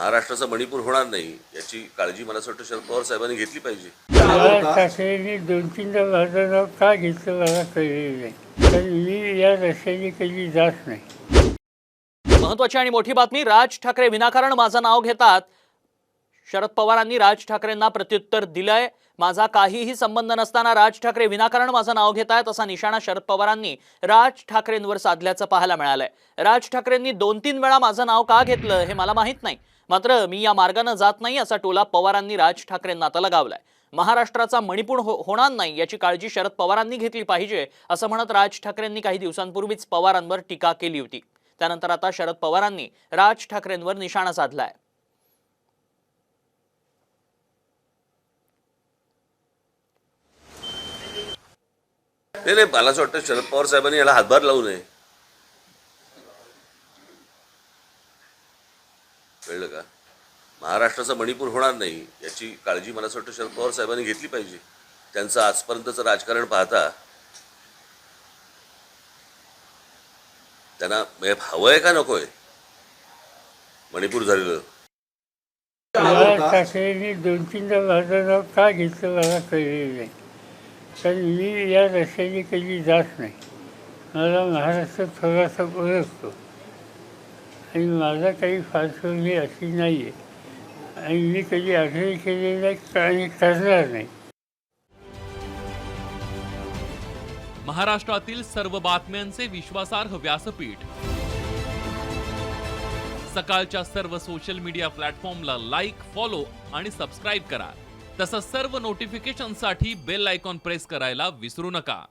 महाराष्ट्राचा मणिपूर होणार नाही याची काळजी मला असं वाटतं शरद पवार साहेबांनी घेतली पाहिजे. ठाकरेंनी दोन तीनदा माझं नाव का घेतलं मला कळलेलं नाही. कारण मी या रस्त्याने कधी जात नाही. महत्वाची आणि मोठी बातमी राज ठाकरे विनाकारण माझं नाव घेतात. शरद पवारांनी राज ठाकरेंना प्रत्युत्तर दिलंय. माझा काहीही संबंध नसताना राज ठाकरे विनाकारण माझं नाव घेत आहेत असा निशाणा शरद पवारांनी राज ठाकरेंवर साधल्याचं पाहायला मिळालंय. राज ठाकरेंनी दोन तीन वेळा माझं नाव का घेतलं हे मला माहीत नाही. मात्र मी या मार्गानं जात नाही असा टोला पवारांनी राज ठाकरेंना आता लगावलाय. महाराष्ट्राचा मणिपूर हो होणार नाही याची काळजी शरद पवारांनी घेतली पाहिजे असं म्हणत राज ठाकरेंनी काही दिवसांपूर्वीच पवारांवर टीका केली होती. त्यानंतर आता शरद पवारांनी राज ठाकरेंवर निशाणा साधलाय. नाही नाही मला असं वाटतं शरद पवार साहेबांनी याला हातभार लावू नये. कळलं का? महाराष्ट्राचा मणिपूर होणार नाही याची काळजी मला असं वाटतं शरद पवार साहेबांनी घेतली पाहिजे. त्यांचं आजपर्यंतचं राजकारण पाहता त्यांना म्हणजे आहे का नकोय? मणिपूर झालेलं. ठाकरेंनी दोन तीनदा माझं नाव का घेतलं मला कळलेलं नाही. कारण मी या रस्त्याने कधी जात नाही. मला महाराष्ट्र थोडासा ओळखतो. आणि माझा काही फालतू मी अशी नाही आहे आणि मी कधी आग्रह केलेला नाही आणि करणार नाही. महाराष्ट्रातील सर्व बातम्यांचे विश्वासार्ह व्यासपीठ. सकाळच्या सर्व सोशल मीडिया प्लॅटफॉर्मला लाईक फॉलो आणि सबस्क्राईब करा. तसंच सर्व नोटिफिकेशनसाठी बेल आयकॉन प्रेस करायला विसरू नका.